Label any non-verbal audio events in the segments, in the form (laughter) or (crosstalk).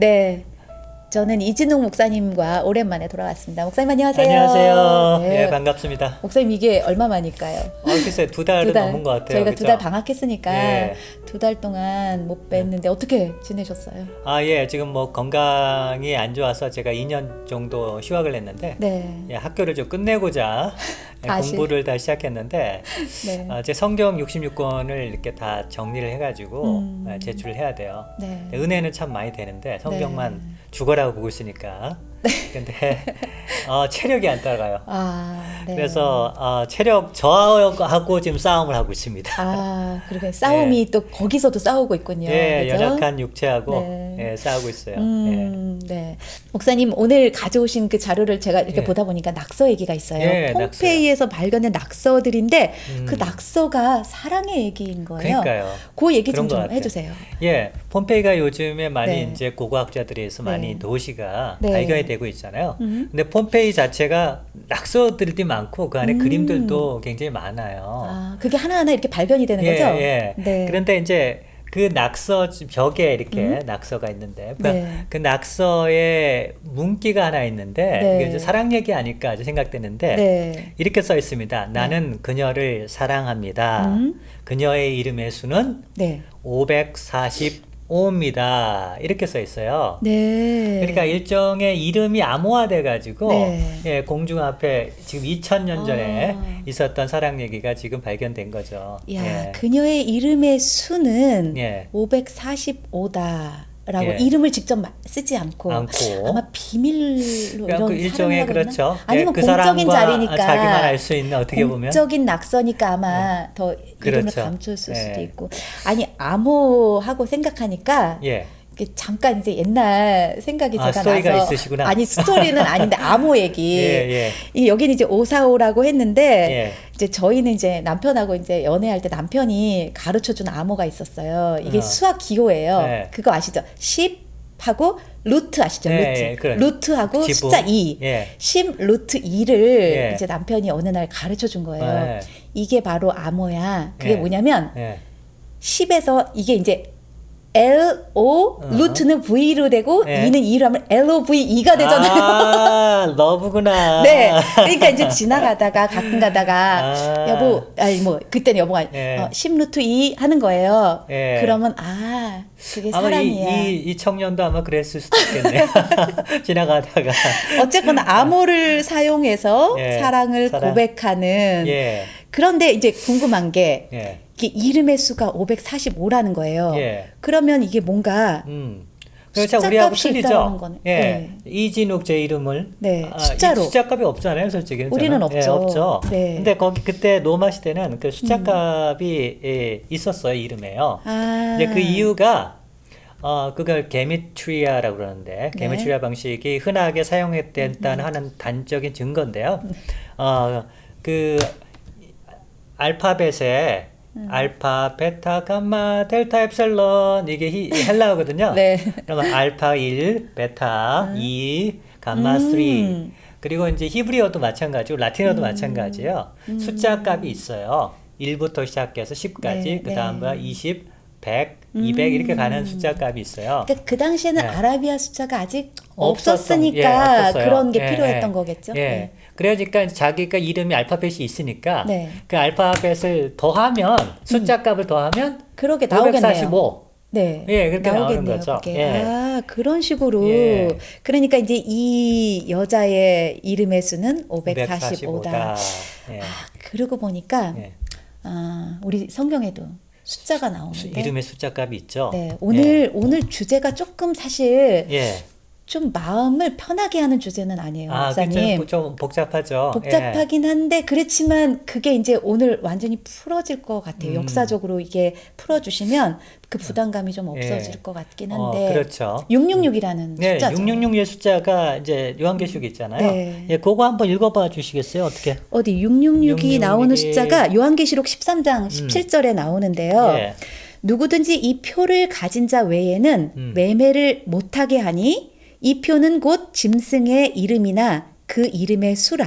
네. 저는 이진웅 목사님과 오랜만에 돌아왔습니다. 목사님 안녕하세요. 안녕하세요. 네. 예, 반갑습니다. 목사님 이게 얼마 만일까요? 어, 글쎄 두 달은 두 달. 넘은 것 같아요. 저희가? 두 달 방학했으니까 예. 두달 동안 못 뵀는데 어떻게 지내셨어요? 아, 예, 지금 뭐 건강이 안 좋아서 제가 2년 정도 휴학을 했는데 네. 예, 학교를 좀 끝내고자 예, (laughs) 다시. 공부를 다시 시작했는데 네. 아, 제 성경 66권을 이렇게 다 정리를 해가지고 음. 예, 제출을 해야 돼요. 네. 은혜는 참 많이 되는데 성경만 네. 죽어라고 보고 있으니까. 근데 어, 체력이 안 따라가요. 아, 네. 그래서 어, 체력 저하고 지금 싸움을 하고 있습니다. 아, 그러게 (laughs) 싸움이 또 거기서도 싸우고 있군요. 예, 그죠? 연약한 육체하고 네. 예, 싸우고 있어요. 예. 음, 네. 목사님 오늘 가져오신 그 자료를 제가 이렇게 예. 보다 보니까 낙서 얘기가 있어요. 예, 홈페이지에서 발견된 낙서들인데 음. 그 낙서가 사랑의 얘기인 거예요. 그러니까요. 그 얘기 좀, 좀. 해주세요. 예, 폼페이가 요즘에 많이 네. 이제 고고학자들에서 많이 네. 도시가 네. 발견이 되고 있잖아요. 음. 근데 폼페이 자체가 낙서들이 많고 그 안에 음. 그림들도 굉장히 많아요. 아, 그게 하나하나 이렇게 발견이 되는 예, 거죠? 예. 네. 그런데 이제 그 낙서 벽에 이렇게 음. 낙서가 있는데 그러니까 네. 그 낙서에 문기가 하나 있는데 네. 이게 이제 사랑 얘기 아닐까 생각되는데 네. 이렇게 써 있습니다. 나는 그녀를 사랑합니다. 음. 그녀의 이름의 수는 네. 545 입니다. 이렇게 써 있어요. 네. 그러니까 일종의 이름이 암호화돼 가지고 네. 예, 공중 앞에 지금 2000년 전에 아. 있었던 사랑 얘기가 지금 발견된 거죠. 야, 예. 그녀의 이름의 수는 예. 545다. 라고 예. 이름을 직접 마- 쓰지 않고, 않고. 아마 비밀로 그러니까 이런 그 일종의? 그렇죠. 예, 아니면 그 공적인 자리니까 자기만 알 수 있는 어떻게 보면 공적인 낙서니까 아마 더 이름을 그렇죠. 감췄을 수도 예. 있고 아니 암호하고 생각하니까 예. 잠깐 이제 옛날 생각이 아, 제가 나서 있으시구나. 아니 스토리는 아닌데 암호 (laughs) 얘기 예, 예. 이 여기는 이제 오사오라고 했는데 예. 이제 저희는 이제 남편하고 이제 연애할 때 남편이 가르쳐 준 암호가 있었어요. 이게 어. 수학 기호예요. 네. 그거 아시죠? 10 하고 루트 아시죠? 네, 루트. 예, 그래. 루트하고 지분. 숫자 2. 예. 10 루트 2를 예. 이제 남편이 어느 날 가르쳐 준 거예요. 네. 이게 바로 암호야. 그게 예. 뭐냐면 예. 10에서 이게 이제 L O 루트는 V로 되고 예. 2는 2로 하면 L O V E가 되잖아요. 아, 러브구나. (laughs) 네. 그러니까 이제 지나가다가 (laughs) 가끔 가다가 아. 여보, 아니 뭐 그때는 여보가 예. 어, 10루트 2 하는 거예요. 예. 그러면 아 그게 아마 이, 사랑이야. 이, 이 청년도 아마 그랬을 수도 있겠네요. (laughs) 지나가다가. 어쨌거나 암호를 사용해서 예. 사랑을 사랑. 고백하는. 예. 그런데 이제 궁금한 게 예. 이게 이름의 수가 545라는 거예요. 예. 그러면 이게 뭔가 음. 숫자 우리하고 값이 틀리죠. 거네. 예. 네. 이진욱 제 이름을 네, 아, 숫자로. 이 숫자 값이 없잖아요, 솔직히. 우리는. 없죠. 예, 없죠. 네. 음. 근데 거기 그때 로마 시대는 그 숫자 값이 예, 있었어요, 이름에요. 아 이제 그 이유가 어 그걸 게미트리아라고 그러는데 네. 게미트리아 방식이 흔하게 사용됐다는 하는 단적인 증거인데요. 음. 어그 알파벳에 음. 알파, 베타, 감마, 델타, 엡실론 이게 히- 헬라어거든요. (laughs) 네. 그러면 알파 1, 베타 2, 감마 3. 음. 그리고 이제 히브리어도 마찬가지고 라틴어도 마찬가지예요. 숫자 값이 있어요. 1부터 시작해서 10까지, 네, 그 다음에 네. 20, 100, 200 이렇게 가는 숫자 값이 있어요. 그러니까 그 당시에는 네. 아라비아 숫자가 아직 없었으니까 예, 없었어요. 그런 게 예, 필요했던 예. 거겠죠. 예. 네. 그러니까 자기가 이름이 알파벳이 있으니까 네. 그 알파벳을 더하면 숫자 값을 더하면 그러게 나오겠네요. 545. 네. 예, 그렇게 나오는 나오겠네요, 거죠. 그게. 예. 아, 그런 식으로. 예. 그러니까 이제 이 여자의 이름의 수는 545다. 545다. 예. 아, 그러고 보니까 예. 아, 우리 성경에도 숫자가 수- 나오는데. 이름의 숫자 값이 있죠. 네, 오늘 오늘 주제가 조금 사실 예. 예. 좀 마음을 편하게 하는 주제는 아니에요, 아, 목사님. 그쵸. 좀 복잡하죠. 복잡하긴 한데 그렇지만 그게 이제 오늘 완전히 풀어질 것 같아요. 음. 역사적으로 이게 풀어주시면 그 부담감이 좀 없어질 예. 것 같긴 어, 한데 그렇죠. 666이라는 네, 숫자죠. 666의 숫자가 이제 요한계시록 있잖아요. 네. 예, 그거 한번 읽어봐 주시겠어요? 어떻게? 어디 666이 666이 나오는 숫자가 요한계시록 13장 17절에 나오는데요. 음. 예. 누구든지 이 표를 가진 자 외에는 음. 매매를 못하게 하니 이 표는 곧 짐승의 이름이나 그 이름의 수라.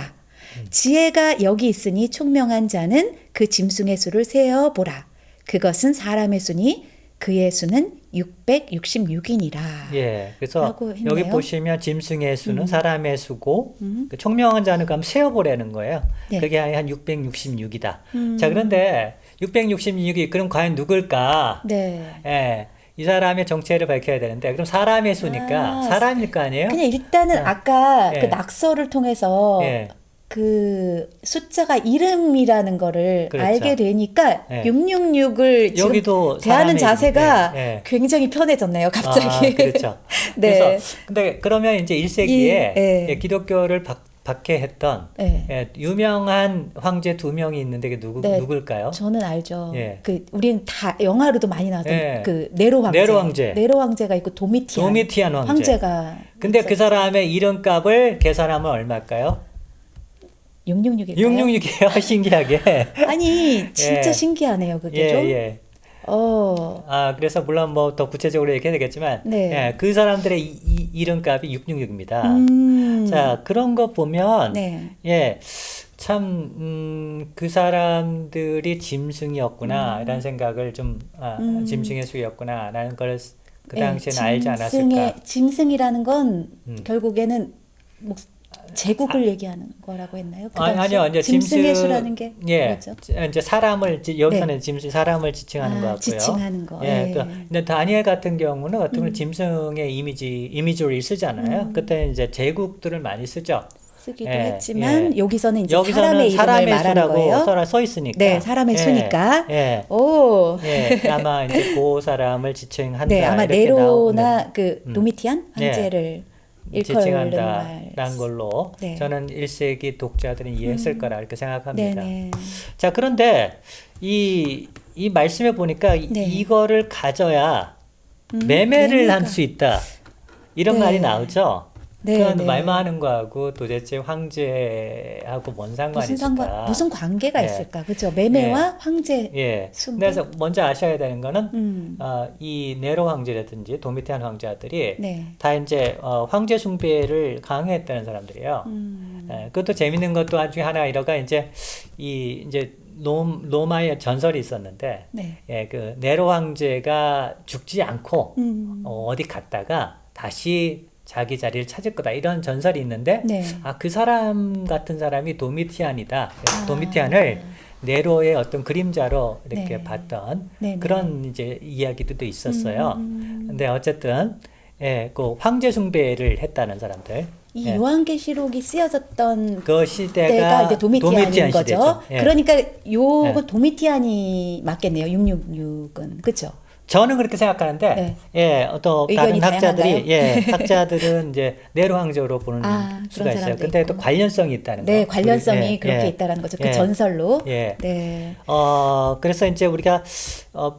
음. 지혜가 여기 있으니 총명한 자는 그 짐승의 수를 세어 보라. 그것은 사람의 수니 그의 수는 666이니라. 예. 그래서. 여기 보시면 짐승의 수는 음. 사람의 수고 음. 그 총명한 자는 그럼 세어 보라는 거예요. 네. 그게 한 666이다. 음. 자, 그런데 666이 그럼 과연 누굴까? 네. 예. 이 사람의 정체를 밝혀야 되는데 그럼 사람의 수니까 아, 사람일 거 아니에요? 그냥 일단은 네. 아까 예. 그 낙서를 통해서 예. 그 숫자가 이름이라는 거를 그렇죠. 알게 되니까 예. 666을 지금 여기도 대하는 사람의 자세가 이름인데, 예. 굉장히 편해졌네요. 갑자기. 아, 그렇죠. (laughs) 네. 그래서 근데 그러면 이제 1세기에 이- 예. 예, 기독교를 박, 박해했던 네. 예, 유명한 황제 두 명이 있는데 그게 누구 네. 누굴까요? 저는 알죠. 예. 그 우리는 다 영화로도 많이 나왔던 예. 그 네로 황제. 네로 황제. 네로 황제가 있고 도미티안. 도미티안 황제. 황제가 근데 그 사람의 이름값을 계산하면 얼마일까요? 666일까요? 666이에요. (laughs) 신기하게. 아니 진짜 예. 신기하네요. 그게 예, 좀. 예. 어. 아, 그래서 물론 뭐 더 구체적으로 얘기해야 되겠지만 네. 예, 그 사람들의 이, 이, 이름값이 666입니다. 음. 자, 그런 거 보면 네. 예. 참, 음, 그 사람들이 짐승이었구나, 이런 생각을 좀, 아, 음. 짐승의 수였구나, 라는 걸그 예, 당시에는 알지 짐승의- 않았을까. 짐승이라는 건 음. 결국에는 뭐 제국을 얘기하는 거라고 했나요? 그 아니? 아니요, 이제 짐승의 짐승- 수라는 게 예, 뭐죠? 이제 사람을, 지- 여기서는 짐승, 사람을 지칭하는 아, 것 같고요. 지칭하는 거. 예, 예. 또, 근데 다니엘 같은 경우는 경우는 음. 짐승의 이미지, 이미지를 쓰잖아요. 음. 그때 이제 제국들을 많이 쓰죠. 쓰기도 예, 했지만 예. 여기서는 이제 여기서는 사람의 이름을 사람의 말하는 거예요. 써, 써 있으니까. 네, 사람의 예, 수니까. 예. 오. 예, 아마 이제 그 사람을 지칭한다. 네, 아마 네로나 그 음. 도미티안 네. 황제를 말. 지칭한다라는 걸로 네. 저는 1세기 독자들은 이해했을 음. 거라 이렇게 생각합니다. 네네. 자, 그런데 이, 이 말씀에 보니까 이- 네. 이거를 가져야 음, 매매를 할 수 있다. 이런 네. 말이 나오죠. 네, 그건 네. 말만 하는 거하고 도대체 황제하고 뭔 상관이 무슨 있을까? 상관 무슨 관계가 예. 있을까? 그죠? 매매와 황제. 예. 순부? 그래서 먼저 아셔야 되는 거는 음. 어, 이 네로 황제라든지 도미티안 황제들이 네. 다 이제 어, 황제 숭배를 강요했다는 사람들이에요. 음. 예, 그것도 재밌는 것도 아주 하나 이러가 이제 이 이제 로, 로마의 전설이 있었는데 네. 예, 그 네로 황제가 죽지 않고 음. 어, 어디 갔다가 다시 자기 자리를 찾을 거다 이런 전설이 있는데 네. 아그 사람 같은 사람이 도미티안이다. 아. 도미티안을 네로의 어떤 그림자로 이렇게 네. 봤던 네네. 그런 이제 이야기들도 있었어요. 음. 근데 어쨌든 예, 그 황제 숭배를 했다는 사람들. 이 예. 요한계시록이 쓰여졌던 그 시대가 이제 도미티안인 도미티안 거죠. 예. 그러니까 요거 예. 도미티안이 맞겠네요. 666은 그렇죠. 저는 그렇게 생각하는데 네. 예, 또 의견이 다른 학자들이 다양한가요? 예, (laughs) 학자들은 이제 황제로 보는 아, 수가 있어요. 근데 또 있고. 관련성이 있다는 네, 거. 관련성이 우리, 예, 그렇게 예, 있다라는 거죠. 그 예. 전설로. 예. 네. 어, 그래서 이제 우리가 어,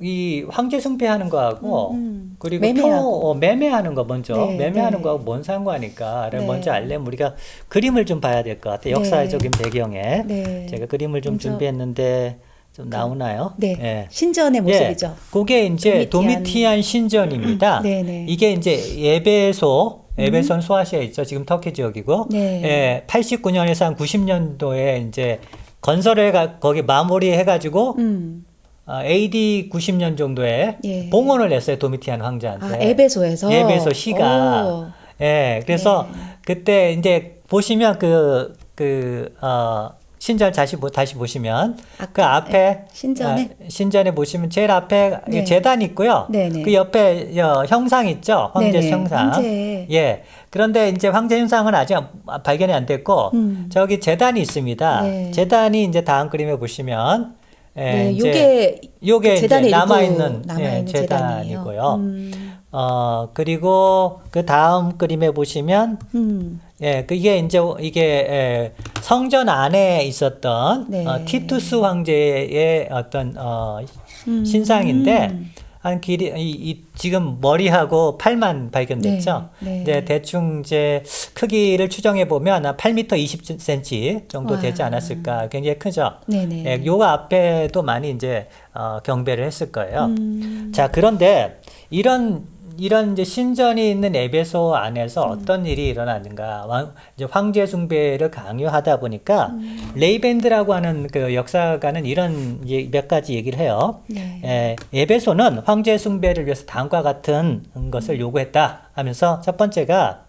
이 황제 숭배하는 거하고 음, 음. 그리고 매매하고. 표, 어, 매매하는 거 먼저 네, 매매하는 네. 거하고 뭔 상관일까를 네. 먼저 알려면 우리가 그림을 좀 봐야 될 것 같아요. 네. 역사적인 배경에 네. 제가 그림을 좀 먼저- 준비했는데 좀 나오나요? 네. 예. 신전의 모습이죠. 그게 이제 도미티안. 도미티안, 신전입니다. (clears throat) 네네. 이게 이제 예배소, 에베손 소아시아 있죠. 지금 터키 지역이고, 네. 예, 89년에서 한 90년도에 이제 건설해 가 거기 마무리해 가지고 음. 어, AD 90년 정도에 예. 봉헌을 냈어요 도미티안 황제한테. 아, 에베소에서 예배소 시가. 오. 예, 그래서 네. 그때 이제 보시면 그, 그, 어, 신전 다시, 보- 다시 보시면 그 앞에 신전에? 아, 신전에 보시면 제일 앞에 네. 재단 있고요. 네네. 그 옆에 어, 형상 있죠. 황제 네네, 형상. 황제. 예. 그런데 이제 황제 형상은 아직 발견이 안 됐고 음. 저기 재단이 있습니다. 네. 재단이 이제 다음 그림에 보시면 예, 네, 이제 요게 요게 이제 재단의 남아 있는 재단이에요. 재단이고요. 음. 어 그리고 그 다음 그림에 보시면 음. 예, 그게 이제 이게 예, 성전 안에 있었던 네. 어, 티투스 황제의 어떤 어, 음. 신상인데 한 길이 이, 이 지금 머리하고 팔만 발견됐죠. 네, 네. 이제 대충 이제 크기를 추정해 보면 한 8m 20cm 정도 와. 되지 않았을까. 굉장히 크죠. 네 네. 예, 요 앞에도 많이 이제 어, 경배를 했을 거예요. 음. 자, 그런데 이런 이런 이제 신전이 있는 에베소 안에서 음. 어떤 일이 일어났는가? 왕, 이제 황제 숭배를 강요하다 보니까 음. 레이밴드라고 하는 그 역사가는 이런 예- 몇 가지 얘기를 해요. 네. 에, 에베소는 황제 숭배를 위해서 다음과 같은 것을 요구했다 하면서 첫 번째가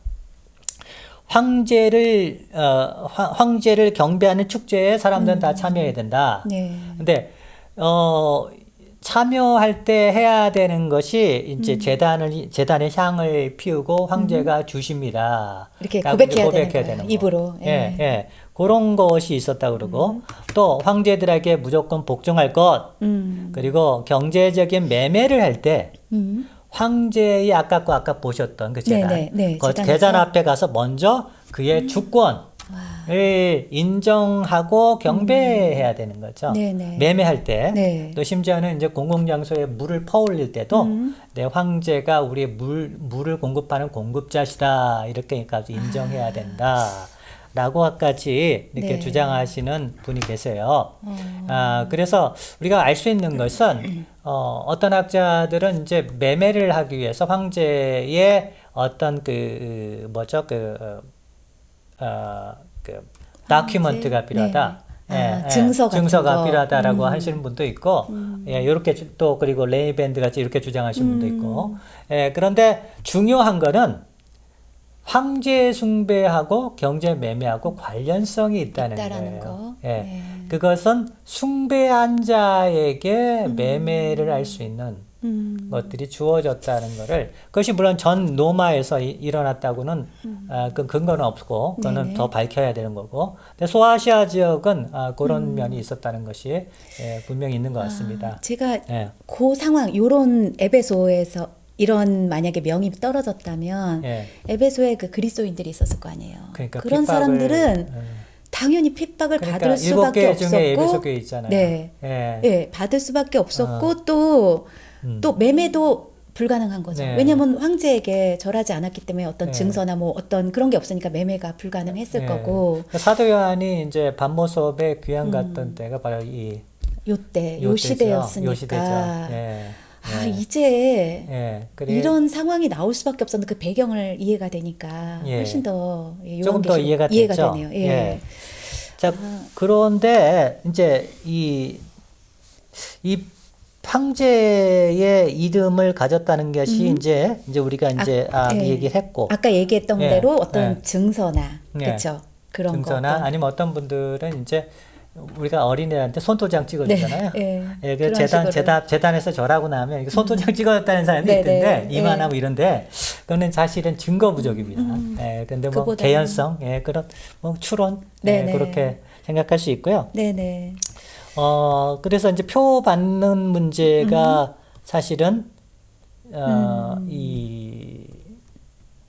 황제를 어, 황- 황제를 경배하는 축제에 사람들은 다 참여해야 된다. 네. 근데 어 참여할 때 해야 되는 것이 이제 재단을 재단에 향을 피우고 황제가 주십니다. 이렇게 고백해야 이제 되는. 거. 입으로. 예, 예. 예. 그런 것이 있었다 그러고 또 황제들에게 무조건 복종할 것 음. 그리고 경제적인 매매를 할때 음. 황제의 아까 그 아까 보셨던 그 재단 네, 네, 네, 그. 재단 앞에 가서 먼저 그의 주권 을 인정하고 경배해야 되는 거죠. 음. 네, 네. 매매할 때, 네. 또 심지어는 이제 공공장소에 물을 퍼올릴 때도 음. 내 황제가 우리 물 물을 공급하는 공급자시다 이렇게까지 인정해야 된다. 라고까지 이렇게 네. 주장하시는 분이 계세요. 어. 아, 그래서 우리가 알 수 있는 것은 어, 어떤 학자들은 이제 매매를 하기 위해서 황제의 어떤 그 뭐죠 그 어, 그 다큐먼트가 필요하다. 네. 아, 증서 같은 증서 가 거. 필요하다라고 음. 하시는 분도 있고, 예, 이렇게 주- 또 그리고 레이밴드 같이 이렇게 주장하시는 분도 있고, 음. 예, 그런데 중요한 거는 황제 숭배하고 경제 매매하고 관련성이 있다는, 거예요. 거. 예, 네. 그것은 숭배한 자에게 매매를 할 수 있는 음. 것들이 주어졌다는 것을 그것이 물론 전 로마에서 이- 일어났다고는 아, 그 근거는 없고 그거는 음. 네네. 더 밝혀야 되는 거고 근데 소아시아 지역은 아, 그런 음. 면이 있었다는 것이 예, 분명히 있는 것 같습니다. 아, 제가 예, 그 상황 요런 에베소에서 이런 만약에 명이 떨어졌다면 예. 에베소에 그 그리스도인들이 있었을 거 아니에요. 그러니까 런 pit박을, 사람들은 음, 당연히 핍박을 그러니까 받을 수밖에 없었고. 네. 예. 예, 받을 수밖에 없었고 또또 음. 매매도 불가능한 거죠. 네. 왜냐하면 황제에게 절하지 않았기 때문에 어떤 네. 증서나 뭐 어떤 그런 게 없으니까 매매가 불가능했을 예. 거고 그 사도 요한이 이제 반모sob에 귀양 음. 갔던 때가 바로 이 요때 요 요때죠. 시대였으니까 요 시대죠. 예. 아 예. 이제 예. 그래 이런 상황이 나올 수밖에 없었는데 그 배경을 이해가 되니까 예. 훨씬 더 예, 조금 더 이해가 이해가 됐죠. 되네요. 예. 예. 자, 아. 그런데 이제 이, 이 황제의 이름을 가졌다는 것이 이제 이제 우리가 이제 아, 예. 얘기를 했고 아까 얘기했던 예, 대로 어떤 예. 증서나 예. 그렇죠 그런 증서나 거 어떤- 아니면 어떤 분들은 이제 우리가 어린애한테 손도장 찍어주잖아요. 네, 예. 예, 그 재단, 식으로. 재단, 재단에서 절하고 나면 손도장 찍어줬다는 사람이 네, 있던데, 네, 이만하고 이런데, 그거는 사실은 증거 부족입니다. 음. 예, 근데 뭐, 개연성, 예, 그런, 뭐, 추론, 네, 예, 네. 그렇게 생각할 수 있고요. 네 네 어, 그래서 이제 표 받는 문제가 사실은, 어, 음. 이,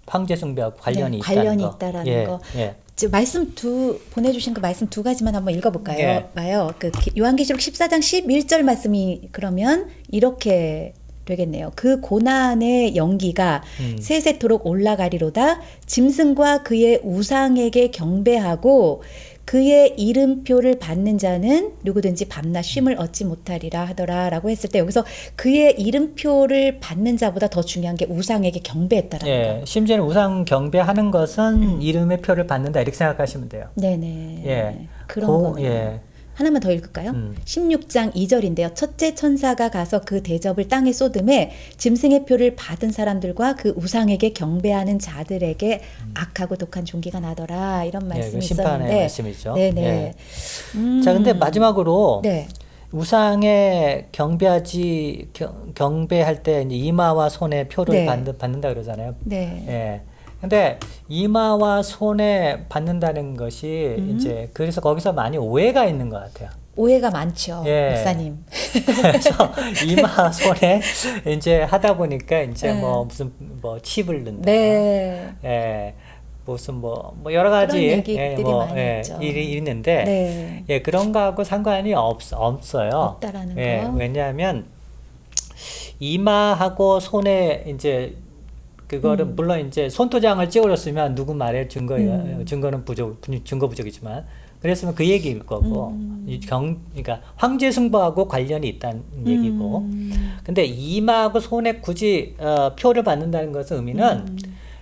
황제 숭배하고 관련이 네, 있다는 관련이 거. 있다라는 예, 거. 예. 지금 말씀 두 보내주신 그 말씀 두 가지만 한번 읽어볼까요? 예. 봐요. 그 기- 요한계시록 14장 11절 말씀이 그러면 이렇게 되겠네요. 그 고난의 연기가 음. 세세토록 올라가리로다. 짐승과 그의 우상에게 경배하고 그의 이름표를 받는 자는 누구든지 밤낮 쉼을 얻지 못하리라 하더라라고 했을 때 여기서 그의 이름표를 받는 자보다 더 중요한 게 우상에게 경배했다라는 거. 예, 심지어는 우상 경배하는 것은 이름의 표를 받는다 이렇게 생각하시면 돼요. 네네. 예. 그런 고- 거. 예. 하나만 더 읽을까요? 음. 16장 2절인데요. 첫째 천사가 가서 그 대접을 땅에 쏟음에 짐승의 표를 받은 사람들과 그 우상에게 경배하는 자들에게 악하고 독한 종기가 나더라 이런 음. 예, 말씀이 그 심판의 있었는데 말씀이죠. 네네. 예. 음. 자, 근데 마지막으로 네. 우상에 경배하지 경, 경배할 때 이마와 손에 표를 네. 받는, 받는다 그러잖아요. 네. 예. 근데 이마와 손에 받는다는 것이 음. 이제 그래서 거기서 많이 오해가 있는 것 같아요. 오해가 많죠. 예. 목사님. 그래서 (laughs) 이마 손에 이제 하다 보니까 이제 네. 뭐 무슨 뭐 칩을 넣는다. 네. 예. 무슨 뭐, 뭐 여러 가지 예, 뭐, 예. 일이 있는데 네. 예, 그런 거하고 상관이 없, 없어요. 없다라는 예, 거. 왜냐하면 이마하고 손에 이제 그거를 음. 물론 이제 손도장을 찍어줬으면 누구 말에 증거 음. 증거는 부족 증거 부족이지만 그랬으면 그 얘기일 거고 음. 이경 그러니까 황제 승부하고 관련이 있다는 얘기고 음. 근데 이마하고 손에 굳이 어, 표를 받는다는 것의 의미는 음.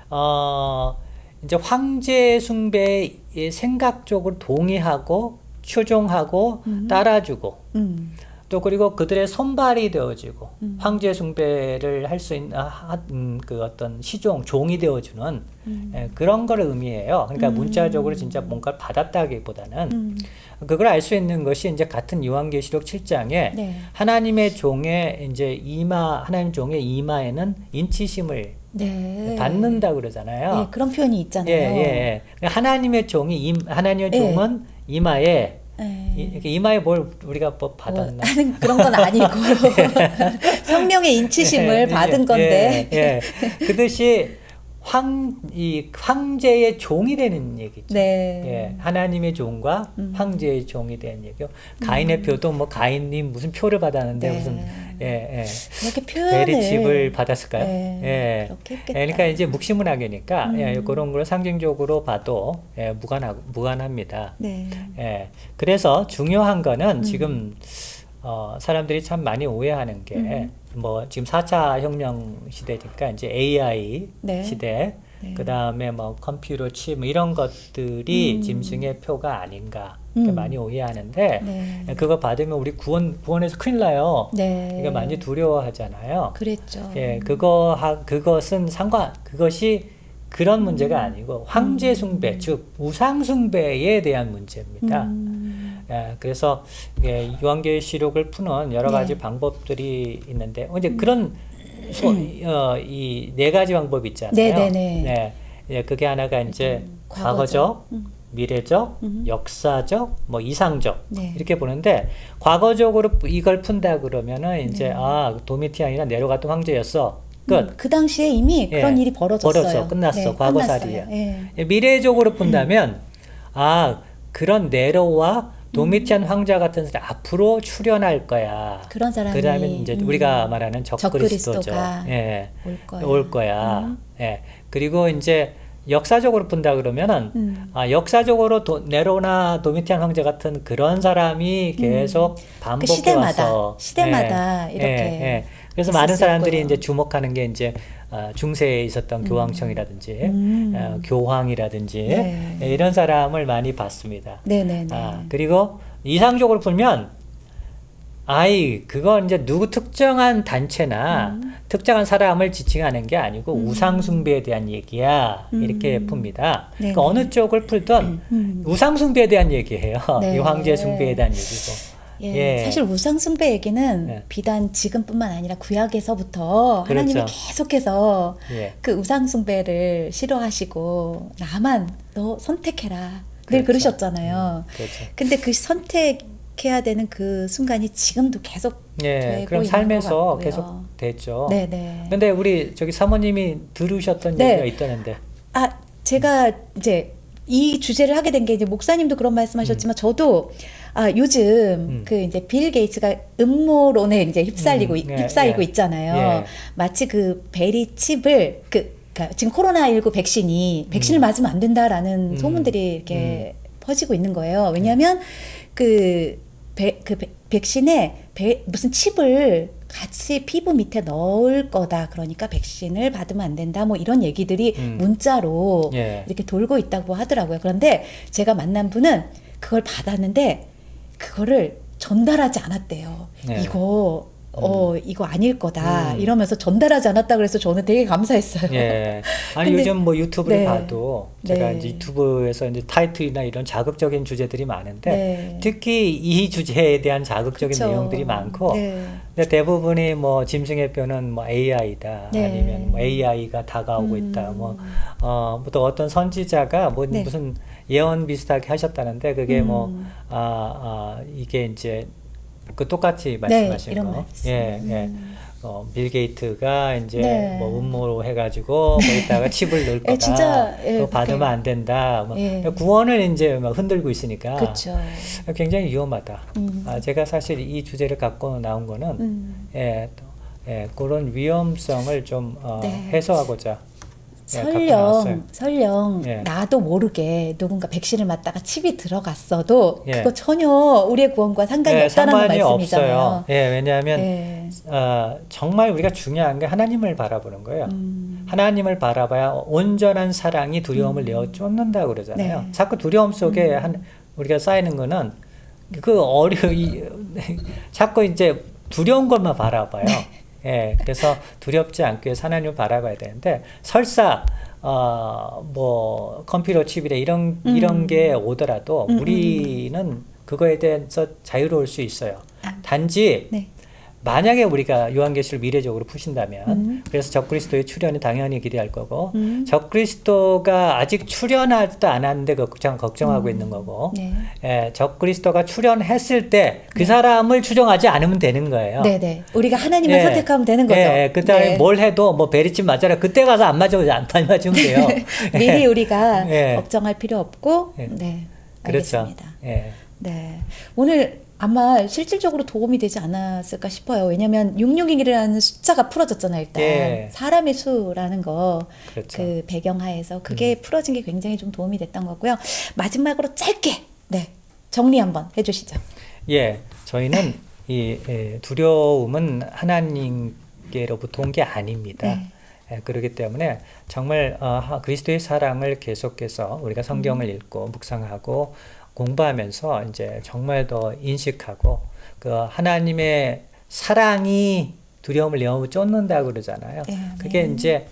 어 이제 황제 숭배의 생각적으로 동의하고 추종하고 음. 따라주고 음. 또 그리고 그들의 손발이 되어지고 음. 황제 숭배를 할 수 있는 아, 하- 음, 그 어떤 시종 종이 되어주는 음. 예, 그런 거를 의미해요. 그러니까 음. 문자적으로 진짜 뭔가를 받았다기보다는 음. 그걸 알 수 있는 것이 이제 같은 요한계시록 7장에 네. 하나님의 종의 이제 이마 하나님 종의 이마에는 인치심을 네. 받는다 그러잖아요. 예, 그런 표현이 있잖아요. 예, 예. 하나님의 종이 임, 하나님의 예. 종은 이마에 예. 이, 이렇게 이마에 뭘 우리가 뭐 받았나? 뭐 그런 건 아니고 (laughs) 성령의 인치심을 예, 받은 예, 건데 예, 예. 그 듯이 황, 이 황제의 종이 되는 얘기죠. 네. 예, 하나님의 종과 음. 황제의 종이 되는 얘기요. 가인의 표도 뭐 가인님 무슨 표를 받았는데 네. 무슨 예, 예. 그렇게 표현을 베리칩을 받았을까요? 네, 예. 그렇게 예, 했겠다. 그러니까 이제 묵시문학이니까 음. 예, 그런 걸 상징적으로 봐도 예, 무관하, 무관합니다. 네. 예. 그래서 중요한 거는 음. 지금 어, 사람들이 참 많이 오해하는 게뭐 지금 4차 혁명 시대니까 이제 AI 네. 시대 네. 그다음에 뭐 컴퓨터 칩뭐 이런 것들이 음. 짐승의 표가 아닌가 이렇게 음. 많이 오해하는데 네. 그거 받으면 우리 구원 구원에서 큰일 나요. 네. 이거 많이 두려워하잖아요. 그랬죠. 예, 그거 하, 그것은 상관 그것이 그런 문제가 아니고 황제 숭배 즉 우상 숭배에 대한 문제입니다. 음. 예, 그래서 이게 요한계시록을 푸는 여러 가지 네. 방법들이 있는데 어, 이제 그런 어, 이 네 가지 방법이 있잖아요. 네네네. 네, 예, 그게 하나가 이제 음, 과거적, 음. 미래적, 음. 역사적, 뭐 이상적 네. 이렇게 보는데 과거적으로 이걸 푼다 그러면은 이제 네. 아 도미티안이나 내려갔던 황제였어 끝. 음, 그 당시에 이미 예. 그런 일이 벌어졌어요. 벌어졌어. 끝났어. 네, 과거살이야. 예. 예, 미래적으로 본다면 아 그런 네로와 도미티안 황자 같은 사람 앞으로 출현할 거야. 그런 사람이 그다음에 이제 음, 우리가 말하는 적그리스도죠. 예, 올 거야. 올 거야. 음. 예, 그리고 이제 역사적으로 본다 그러면은 음. 아 역사적으로 도, 네로나 도미티안 황제 같은 그런 사람이 계속 반복해 그 시대마다, 와서 시대마다 예, 이렇게 예, 예. 그래서 많은 사람들이 거예요. 이제 주목하는 게 이제 아, 중세에 있었던 교황청이라든지 음. 어, 교황이라든지 네. 예, 이런 사람을 많이 봤습니다. 네네네. 아, 그리고 이상적으로 풀면 아이 그건 이제 누구 특정한 단체나 음. 특정한 사람을 지칭하는 게 아니고 우상 숭배에 대한 얘기야 이렇게 음. 풉니다. 네네. 그러니까 어느 쪽을 풀든 음. 우상 숭배에 대한 얘기예요. (laughs) 네. 이 황제 숭배에 대한 얘기고. 예, 예. 사실 우상 숭배 얘기는 예. 비단 지금뿐만 아니라 구약에서부터 하나님이 그렇죠. 계속해서 예. 그 우상 숭배를 싫어하시고 나만 너 선택해라 늘 그렇죠. 그러셨잖아요. 그렇죠. 근데 그 선택 해야 되는 그 순간이 지금도 계속 예. 그럼 삶에서. 계속 됐죠. 네네. 근데 우리 저기 사모님이 들으셨던 네. 얘기가 있다는데. 아 제가 이제 이 주제를 하게 된 게 이제 목사님도 그런 말씀하셨지만 저도 아 요즘 음. 그 이제 빌 게이츠가 음모론에 이제 휩쓸리고 음, 있- 예, 휩싸이고 예. 있잖아요. 예. 마치 그 베리 칩을 그 그러니까 지금 코로나 19 백신이 백신을 음. 맞으면 안 된다라는 음. 소문들이 이렇게 퍼지고 있는 거예요. 왜냐하면 그, 배, 그 배- 백신에 배- 무슨 칩을 같이 피부 밑에 넣을 거다. 그러니까 백신을 받으면 안 된다. 뭐 이런 얘기들이 음. 문자로 예. 이렇게 돌고 있다고 하더라고요. 그런데 제가 만난 분은 그걸 받았는데 그거를 전달하지 않았대요. 네. 이거 어 이거 아닐 거다 음. 이러면서 전달하지 않았다 그래서 저는 되게 감사했어요. 예. 아니 근데- 요즘 뭐 유튜브를 네. 봐도 제가 네. 이제 유튜브에서 이제 타이틀이나 이런 자극적인 주제들이 많은데 네. 특히 이 주제에 대한 자극적인 그쵸. 내용들이 많고 네. 근데 대부분이 뭐 짐승의 뼈는 뭐 AI다 네. 아니면 뭐 AI가 다가오고 음. 있다 뭐어또 어떤 선지자가 뭐 네. 무슨 예언 비슷하게 하셨다는데 그게 뭐 음. 아, 아 이게 이제 그 똑같이 네, 말씀하신 이런 거 말씀. 예, 예. 음. 어, 빌 게이트가 이제 네. 뭐 음모로 해가지고 거기다가 (laughs) 칩을 넣을 거다. 예, 진짜, 예, 받으면 안 된다. 뭐 예. 구원을 이제 막 흔들고 있으니까 그렇죠. 굉장히 위험하다. 음. 아, 제가 사실 이 주제를 갖고 나온 거는 음. 예, 또, 예, 그런 위험성을 좀 어, 네. 해소하고자 예. 설령 설령 예. 나도 모르게 누군가 백신을 맞다가 칩이 들어갔어도 예. 그거 전혀 우리의 구원과 상관이 예, 없다는 말씀이잖아요. 없어요. 예, 왜냐하면 예. 어, 정말 우리가 중요한 게 하나님을 바라보는 거예요. 음, 하나님을 바라봐야 온전한 사랑이 두려움을 내어 쫓는다고 그러잖아요. 네. 자꾸 두려움 속에 한 우리가 쌓이는 거는 그 어려 이 (laughs) 자꾸 이제 두려운 것만 바라봐요. 예, 그래서 두렵지 위해서 하나님을 바라봐야 되는데 설사 어뭐 컴퓨터 칩이래 이런 음. 이런 게 오더라도 음, 음, 우리는 그거에 대해서 자유로울 수 있어요. 아. 단지 네. 만약에 우리가 요한계시를 미래적으로 푸신다면 음. 그래서 적그리스도의 출현이 당연히 기대할 거고 음. 적그리스도가 아직 출현하지도 않았는데 걱정 걱정하고 음. 있는 거고 네. 예, 적그리스도가 출현했을 때그 사람을 추종하지 않으면 되는 거예요. 네, 네. 우리가 하나님을 예. 선택하면 되는 거죠. 예, 예, 그다음에 네. 뭘 해도 뭐 베리집 맞아라. 그때 가서 안 맞으면 안 맞으면 돼요. (laughs) 미리 우리가 예. 걱정할 필요 없고 예. 네. 그렇죠. 알겠습니다. 예. 네. 오늘 아마 실질적으로 도움이 되지 않았을까 싶어요. 왜냐면 666이라는 숫자가 풀어졌잖아요, 일단. 예. 사람의 수라는 거. 그렇죠. 그 배경하에서 그게 풀어진 게 굉장히 좀 도움이 됐던 거고요. 마지막으로 짧게 네. 정리 한번 해 주시죠. 예, 저희는 이 예, 두려움은 하나님께로부터 온 게 아닙니다. 네. 예, 그렇기 때문에 정말 어, 하- 그리스도의 사랑을 계속해서 우리가 성경을 읽고 묵상하고 공부하면서 이제 정말 더 인식하고 그 하나님의 사랑이 두려움을 내어 쫓는다 그러잖아요. 네, 그게 네. 이제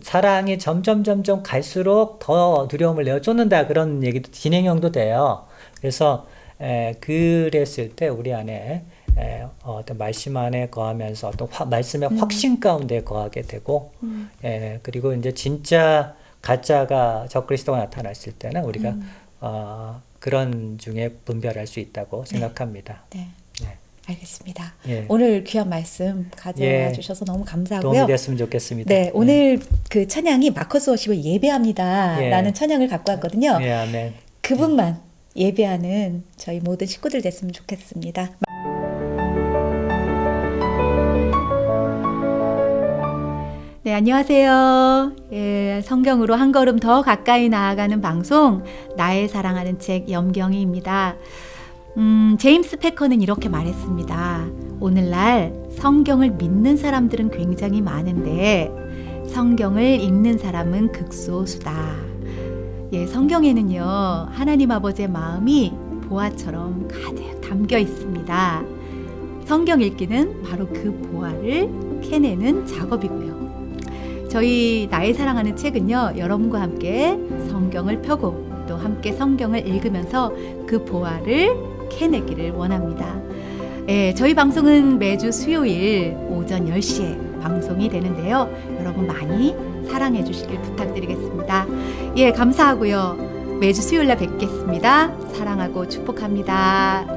사랑이 점점 점점 갈수록 더 두려움을 내어 쫓는다 그런 얘기도 진행형도 돼요. 그래서 에, 그랬을 때 우리 안에 에, 어떤 말씀 안에 거하면서 어떤 화, 말씀의 확신 가운데 거하게 되고 음. 에, 그리고 이제 진짜 가짜가 적그리스도가 나타났을 때는 우리가 음. 어, 그런 중에 분별할 수 있다고 생각합니다. 네. 네. 알겠습니다. 예. 오늘 귀한 말씀 가져와 예. 주셔서 너무 도움이 감사하고요. 됐으면 좋겠습니다. 네, 오늘 그 찬양이 마커스 워십을 예배합니다라는 예. 찬양을 갖고 왔거든요. 예, 아멘. 그분만 예배하는 저희 모든 식구들 됐으면 좋겠습니다. 네, 안녕하세요. 예, 성경으로 한 걸음 더 가까이 나아가는 방송, 나의 사랑하는 책 염경이입니다. 음, 제임스 패커는 이렇게 말했습니다. 오늘날 성경을 믿는 사람들은 굉장히 많은데, 성경을 읽는 사람은 극소수다. 예, 성경에는요, 하나님 아버지의 마음이 보화처럼 가득 담겨 있습니다. 성경 읽기는 바로 그 보화를 캐내는 작업이고요. 저희 나의 사랑하는 책은요, 여러분과 함께 성경을 펴고 또 함께 성경을 읽으면서 그 보화를 캐내기를 원합니다. 예, 저희 방송은 매주 수요일 오전 10시에 방송이 되는데요. 여러분 많이 사랑해 주시길 부탁드리겠습니다. 예, 감사하고요. 매주 수요일 날 뵙겠습니다. 사랑하고 축복합니다.